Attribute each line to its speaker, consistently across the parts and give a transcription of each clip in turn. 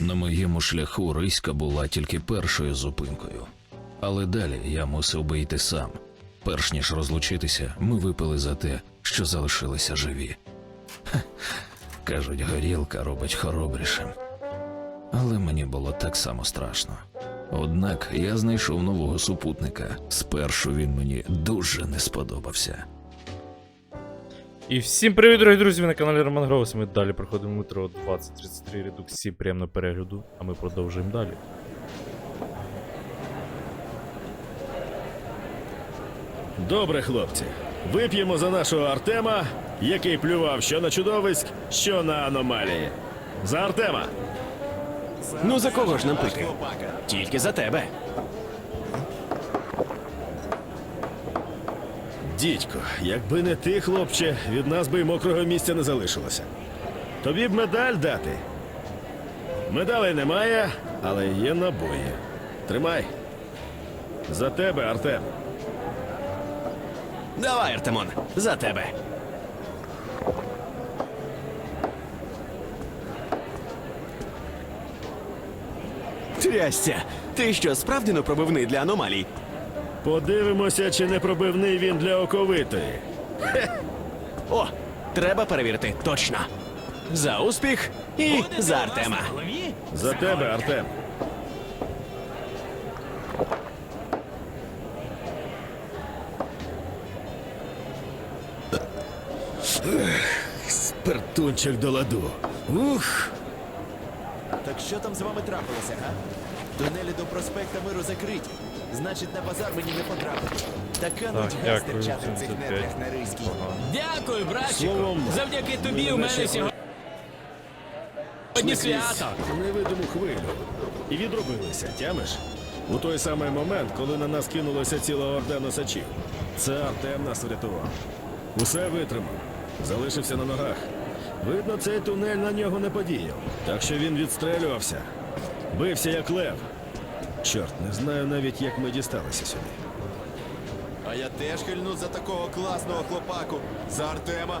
Speaker 1: На моєму шляху Риська була тільки першою зупинкою. Але далі я мусив би йти сам. Перш ніж розлучитися, ми випили за те, що залишилися живі. Хе, кажуть, горілка робить хоробрішим. Але мені було так само страшно. Однак я знайшов нового супутника. Спершу він мені дуже не сподобався.
Speaker 2: І всім привіт, дорогі друзі! Ви на каналі Роман Гроус. Ми далі проходимо метро 2033 редукції приємного перегляду, а ми продовжуємо далі.
Speaker 3: Добре, хлопці. Вип'ємо за нашого Артема, який плював що на чудовиськ, що на аномалії. За Артема!
Speaker 4: Ну за кого ж нам пити? Тільки за тебе.
Speaker 3: Дідько, якби не ти, хлопче, від нас би й мокрого місця не залишилося. Тобі б медаль дати. Медалей немає, але є набої. Тримай. За тебе, Артем.
Speaker 4: Давай, Артемон, за тебе. Трястя, ти що, справді не пробивний для аномалій?
Speaker 3: Подивимося, чи не пробивний він для оковитої.
Speaker 4: О, треба перевірити точно. За успіх і за Артема.
Speaker 3: За тебе, Артем. Спиртунчик до ладу. Ух!
Speaker 5: Так що там з вами трапилося, га? Тунелі до проспекта Миру закриті. Значить, на базар мені не потрапити. Така нудьга стерчати в цих
Speaker 2: 75.
Speaker 5: нетрях на ризькій.
Speaker 6: Дякую, братчику. Завдяки тобі у мене сьогодні свято.
Speaker 3: Невидиму хвилю. І відробилися, тямиш? У той самий момент, коли на нас кинулося ціла орда носачів. Це Артем нас врятував. Усе витримав. Залишився на ногах. Видно, цей тунель на нього не подіяв. Так що він відстрелювався. Бився як лев. Чорт, не знаю навіть, як ми дісталися сюди.
Speaker 5: А я теж хильну за такого класного хлопаку. За Артема.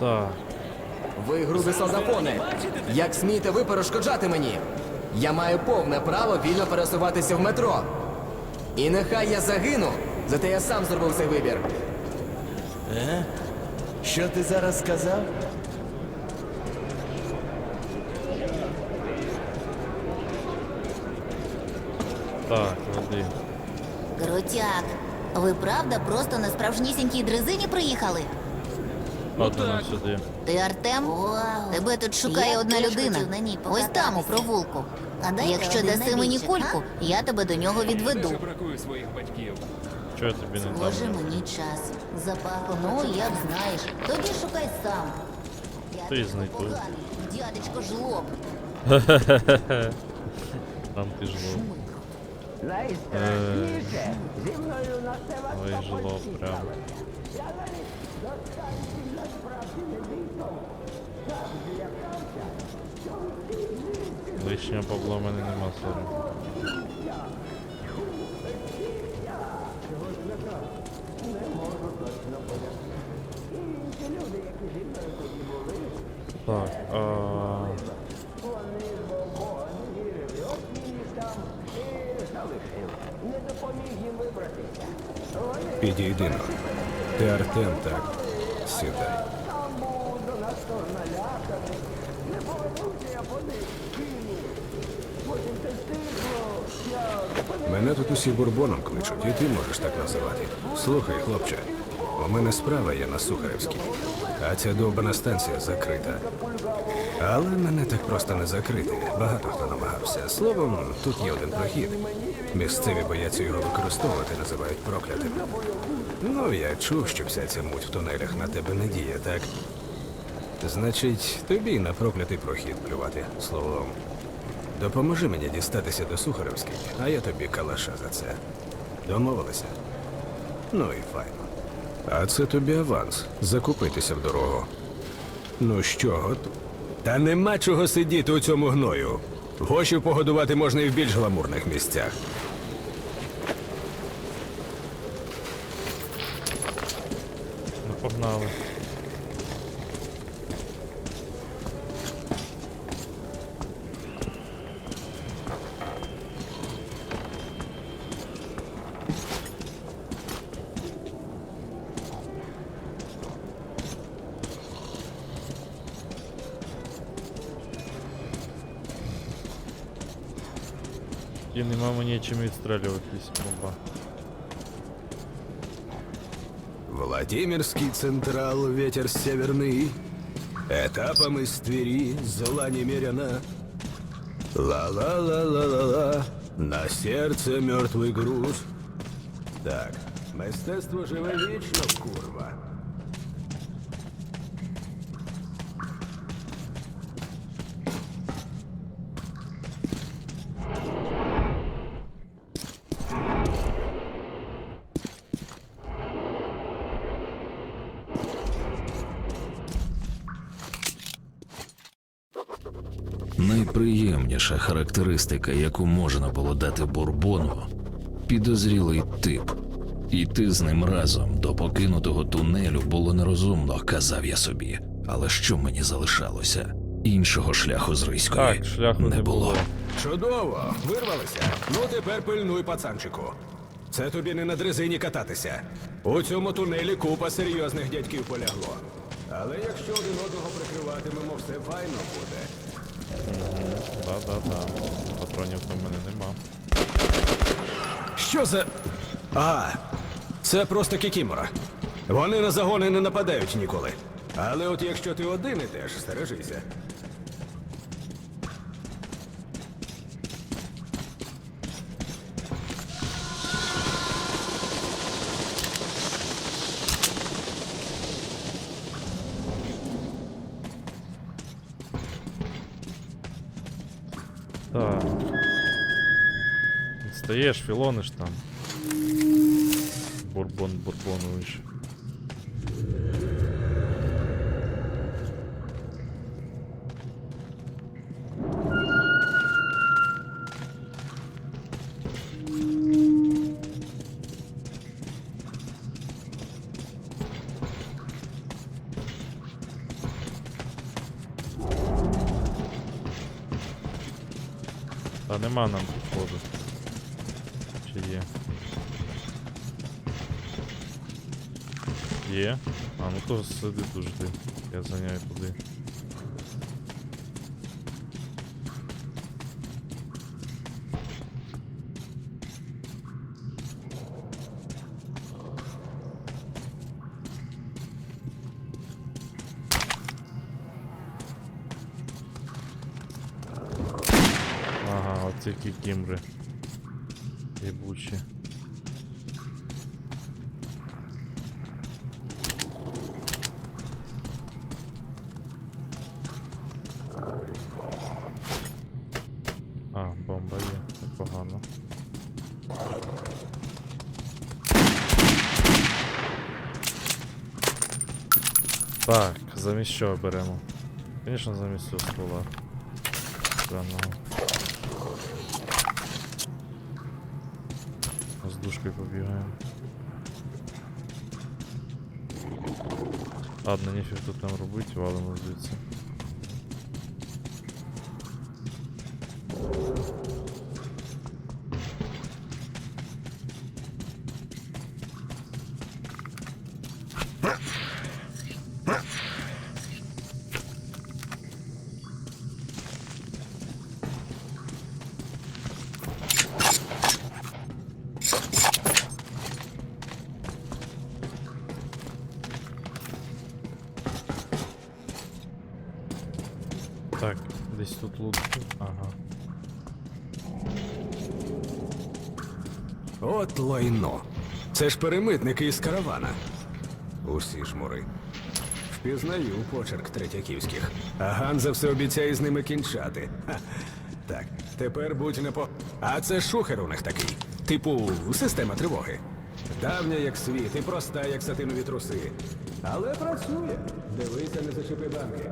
Speaker 2: Так,
Speaker 7: Ви грубі солдафони! Як смієте ви перешкоджати мені? Я маю повне право вільно пересуватися в метро. І нехай я загину, зате я сам зробив цей вибір.
Speaker 5: Е? Що ти зараз сказав?
Speaker 8: Ви правда просто на справжнісінькій дрезині приїхали?
Speaker 2: Нам сюди.
Speaker 8: Ти Артем? Тебе тут шукає одна людина. Ось там, у провулку. А Якщо даси мені кульку, я тебе до нього відведу.
Speaker 2: Чого я тобі не дам?
Speaker 8: Боже мені час. Запахло, ну як знаєш. Тоді шукай сам.
Speaker 2: Ти знайду.
Speaker 8: поганий, Дядечко жлоб.
Speaker 2: Там ти жлоб. Найстрашніше зі мною на Ой, жлоб, прям. Лишнього бабла в мене нема сором. Так, а...
Speaker 9: Підійди но. Ти Артем, так? Сідай. Мене тут усі бурбоном кличуть, і ти можеш так називати. Слухай, хлопче, у мене справа є на Сухаревській, а ця довбана станція закрита. Але мене так просто не закрити. Багато хто намагався. Словом, тут є один прохід. Місцеві бояться його використовувати, називають проклятим. Ну, я чув, що вся ця муть в тунелях на тебе не діє, так? Значить, тобі на проклятий прохід плювати, словом. Допоможи мені дістатися до Сухаревської, а я тобі калаша за це. Домовилися? Ну і файно. А це тобі аванс. Закупитися в дорогу. Ну що, готов? Та нема чого сидіти у цьому гною. Гошів погодувати можна і в більш гламурних місцях.
Speaker 2: погнали. І нема мені чим відстрілюватись, моба.
Speaker 9: Владимирский Централ, ветер северный, Этапом из Твери зла немерено. Ла-ла-ла-ла-ла-ла, на серце мертвий груз. Так, мистецтво живе вічно, курва.
Speaker 1: Найприємніша характеристика, яку можна було дати бурбону, підозрілий тип. Іти з ним разом до покинутого тунелю було нерозумно, казав я собі. Але що мені залишалося? Іншого шляху з Риської
Speaker 2: Так, шляху
Speaker 1: не було.
Speaker 9: Чудово, вирвалися. Ну тепер пильнуй, пацанчику. Це тобі не на дрезині кататися. У цьому тунелі купа серйозних дядьків полягло. Але якщо один одного прикриватимемо, все файно буде.
Speaker 2: Да-да-да. Патронів то в мене нема.
Speaker 9: Що за. А, це просто кікімора. Вони на загони не нападають ніколи. Але от якщо ти один ідеш, стережися.
Speaker 2: Стаєш, філониш там. Бурбон бурбонович. Та нема нам походу. Є? Є? А, ну то сиди тут жди. Я заняю туди. Ага, кікімри. Єбучі. А, бомба є, непогано. Так, замість чого беремо? Звісно, замість цього ствола. Странного. З душкою побігаємо. Ладно, ніфіг тут нам робити, валимо звідси. Десь тут лут. Ага.
Speaker 9: От лайно. Це ж перемитники із каравана. Усі жмури. Впізнаю почерк третяківських. А Ганза все обіцяє з ними кінчати. Ха. Так, тепер будь не по. А це шухер у них такий. Типу, система тривоги. Давня як світ і проста, як сатинові труси. Але працює. Дивися, не зачепи банки.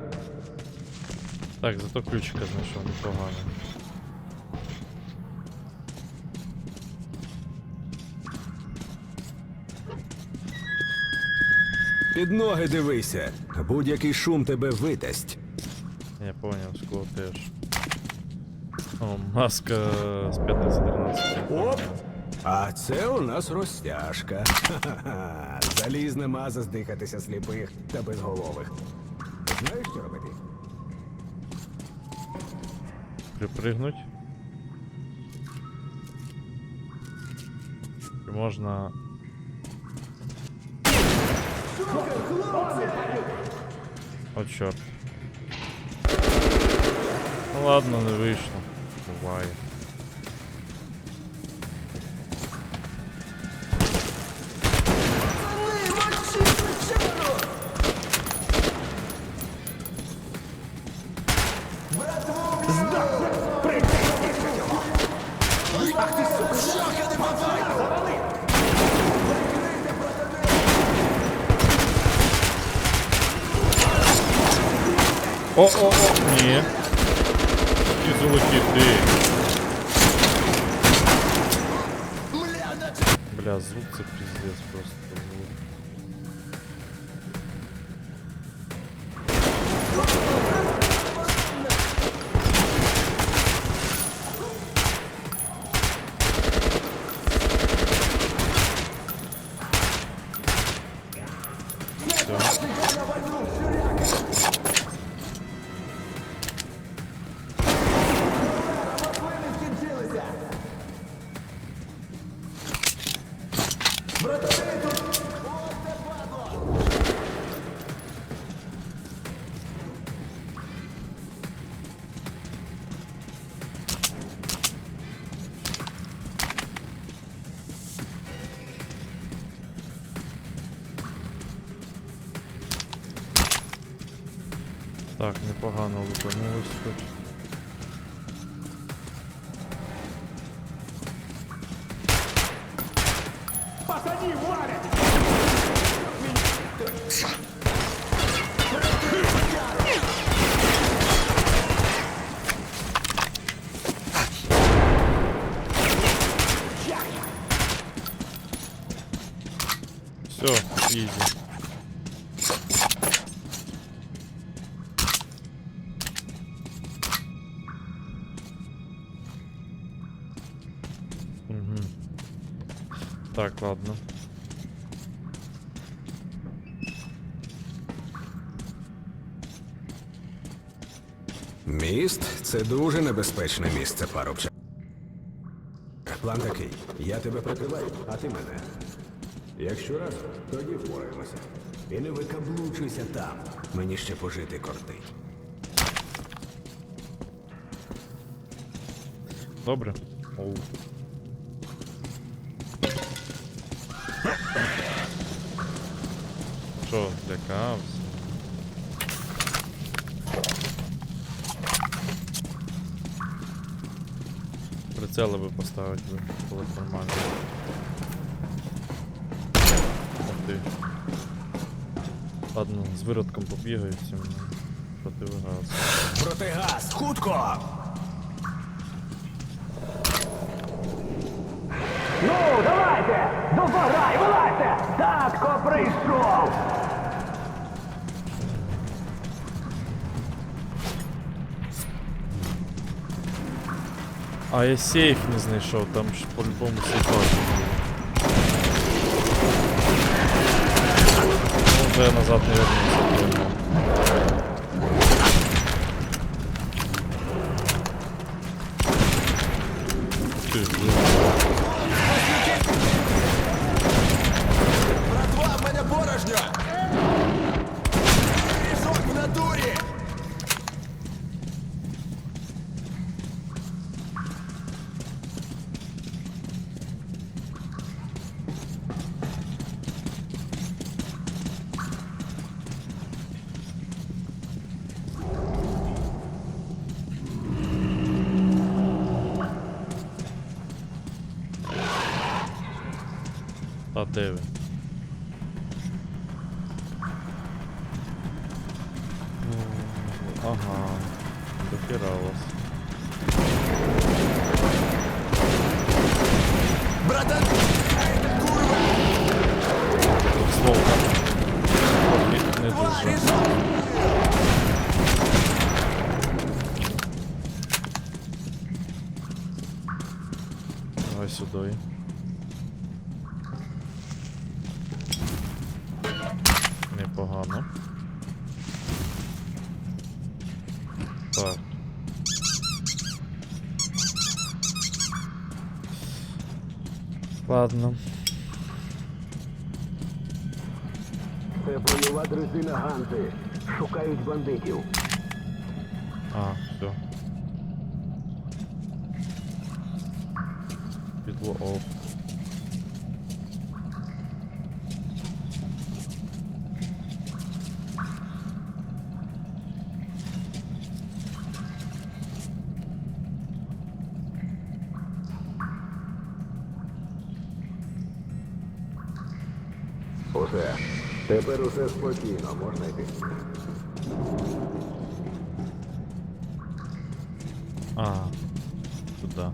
Speaker 2: Так, зато ключика знайшов непогано.
Speaker 9: Під ноги дивися. Будь-який шум тебе видасть.
Speaker 2: Я понял, скло теж. О, маска з 15-13.
Speaker 9: Оп! А це у нас розтяжка. Ха-ха-ха. Залізна маза здихатися сліпих та безголових. Знаєш, що робити?
Speaker 2: припригнуть. Чи можна. О, черт. Ну ладно, не вышло. Буває. Так, непогано лупанулось хоч. Все, изи. Так, ладно.
Speaker 9: Міст це дуже небезпечне місце, парубче. План такий: я тебе прикриваю, а ти мене. Якщо разом, тоді впораємося. І не викаблучуйся там. Мені ще пожити кортить.
Speaker 2: Добре. Оу. Що, злякався? Прицели би поставити було нормально. Ладно, з виродком побігаю цим противогаз.
Speaker 9: Протигаз! Хутко!
Speaker 10: Ну, давайте! Допограй, вилазьте! Татко прийшов!
Speaker 2: А я сейф не знайшов, там ж по-любому сейфа. Ну, вже назад не вернуся. Ага, дохера у вас.
Speaker 5: Братан! Курва!
Speaker 2: Слово. Не, не дуже.
Speaker 5: Різок!
Speaker 2: Давай сюди. Ладно.
Speaker 10: Це бойова дружина Ганти. Шукають бандитів.
Speaker 2: А, все. Підло
Speaker 10: оп. Тепер усе спокійно, можна йти.
Speaker 2: А, туда.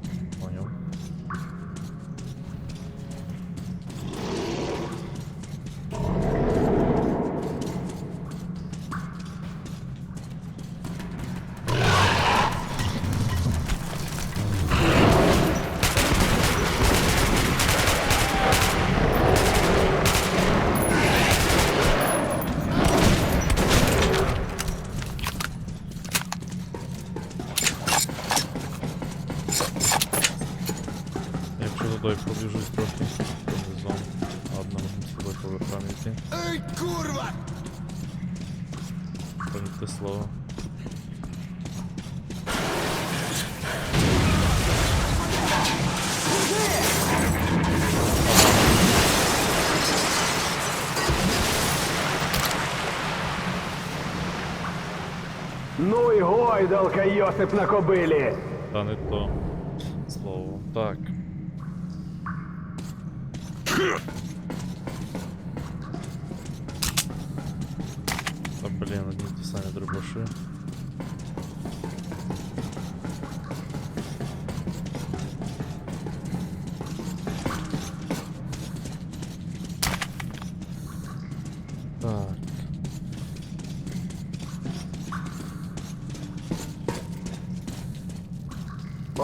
Speaker 10: гойдалка, Йосип на кобилі.
Speaker 2: Та не то слово. Так. Та блін, одні ті самі дробаши.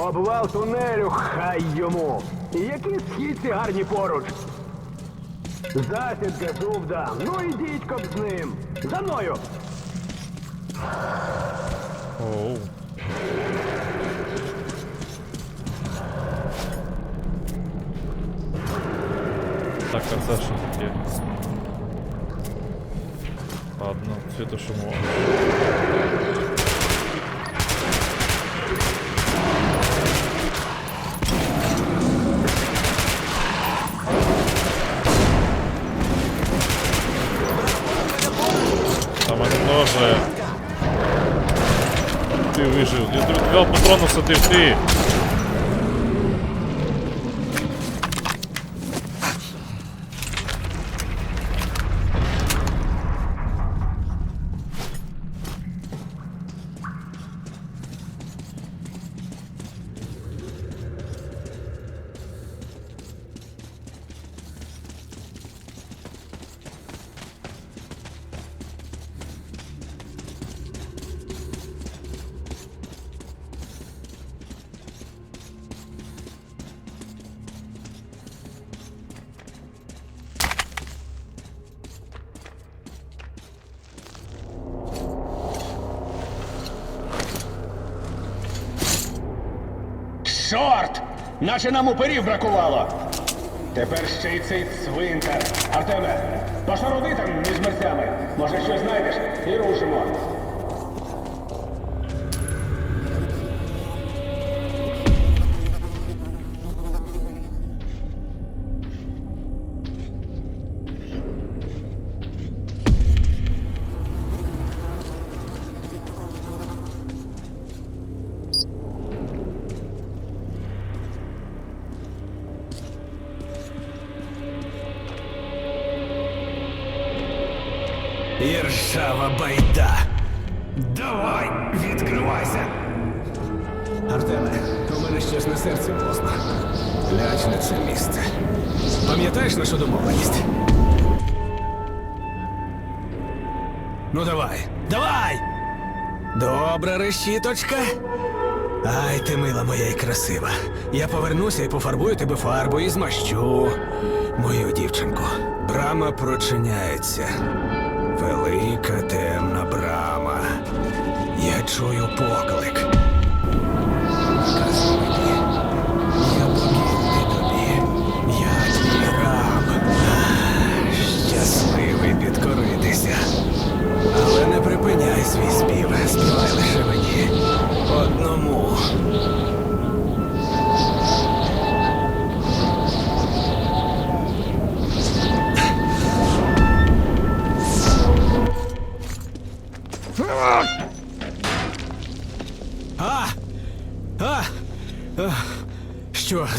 Speaker 10: Обвал тунелю, хай йому. Які східці гарні поруч. Засідка, зубда. Ну ідіть коп з ним. За мною.
Speaker 2: Оу. Так, а це що таке? Ладно, світошумова. Там мене теж. Ти вижив. Я тобі два патрона
Speaker 10: Чорт! Наче нам уперів бракувало. Тепер ще й цей цвинтар. Артеме, пошаруди там між мерцями. Може, щось знайдеш і рушимо.
Speaker 9: Іржава байда. Давай, відкривайся. Артеме, у мене щось на серці власно. Ляч на це місце. Пам'ятаєш нашу домовленість? Ну давай, давай! Добра решіточка. Ай, ти мила моя і красива. Я повернуся і пофарбую тебе фарбою і змащу. Мою дівчинку. Брама прочиняється. Велика темна брама. Я чую поклик. Кази мені, я тобі. Я твій. Щасливий підкоритися. Але не припиняй свій спів, співай лише мені. Одному.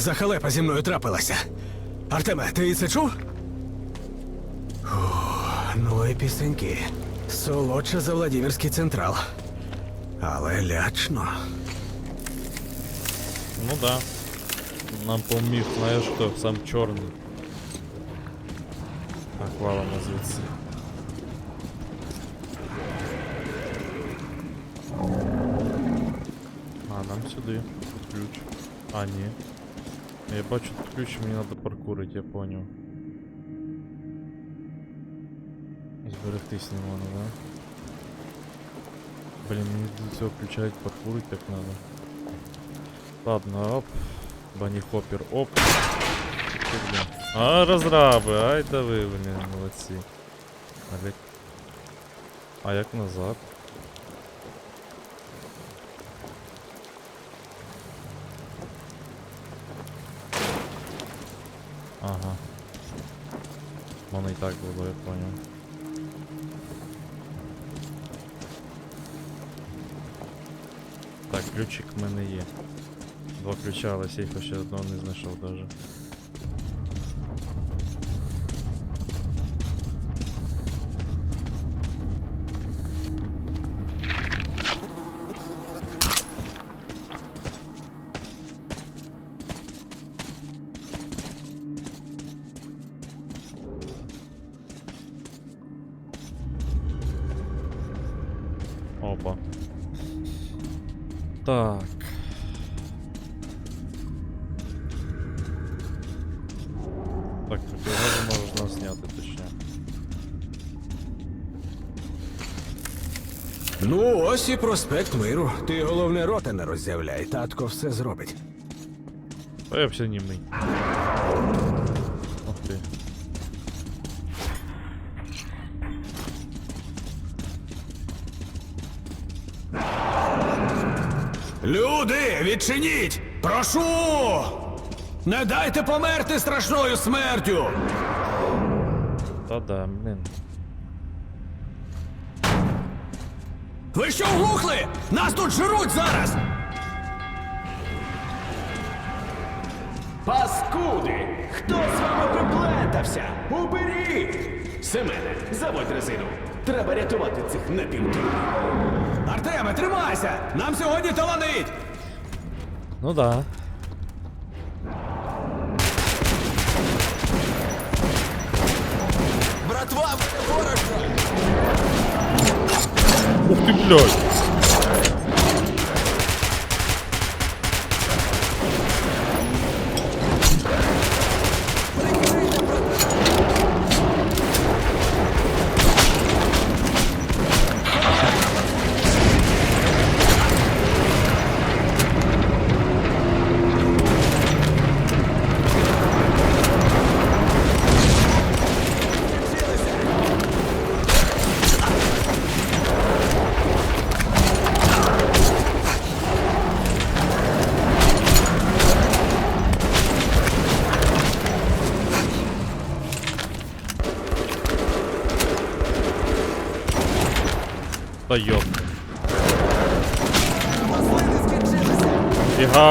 Speaker 9: Що за халепа зі мною трапилася? Артеме, ти це чув? О, ну і пісеньки. Солодше за Владимирський централ. Але лячно.
Speaker 2: Ну да. Нам поміг, знаєш хто, сам чорний. Так, валимо звідси. А, нам сюди. Ключ. А, ні. Я бачу тут ключ, мені треба паркурити, я поняв. Зберегтись не можна, да? Блін, мені до цього ключа паркурить так надо. Ладно, оп. Банни хоппер, оп. Ти, блін. А, розраби, ай да ви, блін, молодці. Олег. А як назад? Ага. Воно і так було, я понял. Так, ключик в мене є. Два ключа, але сейфа ще одного не знайшов даже. Так. Так, противогазы можно снять, точнее.
Speaker 9: Ну, ось і проспект миру. Ти головне рота не роззявляй, татко все зробить.
Speaker 2: А я вообще не
Speaker 9: Люди, відчиніть! Прошу! Не дайте померти страшною смертю!
Speaker 2: Та-да, блин.
Speaker 9: Ви що глухли? Нас тут жруть зараз!
Speaker 4: Паскуди! Хто з вами приплентався? Уберіть! Семене, заводь резину. Треба рятувати цих напівків.
Speaker 9: Артеме, тримайся! Нам сьогодні таланить!
Speaker 2: Ну да.
Speaker 5: Братва, ворожка!
Speaker 2: Ух ты, блядь!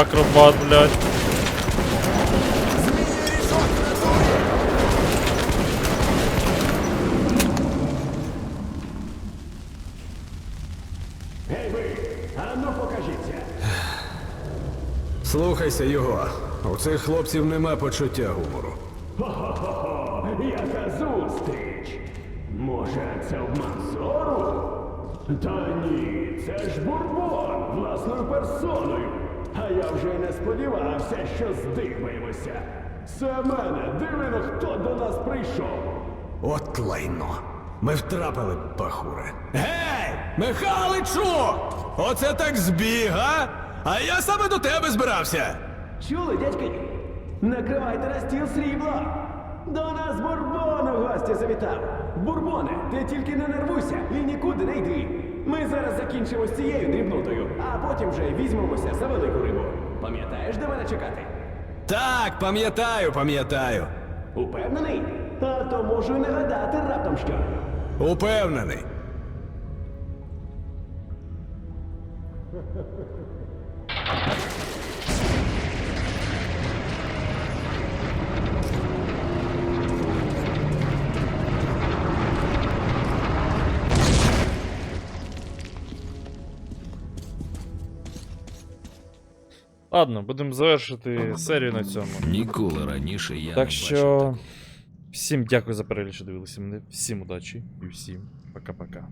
Speaker 2: Акробат, блядь.
Speaker 10: Ну.
Speaker 9: Слухайся його. У цих хлопців нема почуття гумору.
Speaker 10: Хо-хо-хо, яка зустріч. Може, це обман зору? Та ні, це ж бурбон власною персоною. А я вже й не сподівався, що здибаємося. Семене, дивино, хто до нас прийшов.
Speaker 9: От лайно. Ми втрапили, пахуре. Гей! Михаличу! Оце так збіг, а? А я саме до тебе збирався.
Speaker 10: Чули, дядьки? Накривайте на стіл срібла. До нас Бурбон у гості завітав. Бурбоне, ти тільки не нервуйся і нікуди не йди. Ми зараз закінчимо з цією дрібнотою, а потім вже візьмемося за велику рибу. Пам'ятаєш, де мене чекати?
Speaker 9: Так, пам'ятаю, пам'ятаю.
Speaker 10: Упевнений? А то можу й не гадати раптом що.
Speaker 9: Упевнений.
Speaker 2: Ладно, будемо завершити серію на цьому.
Speaker 1: Ніколи раніше я не
Speaker 2: Так
Speaker 1: бачив
Speaker 2: так. всім дякую за перегляд, що дивилися мене. Всім удачі і всім пока-пока.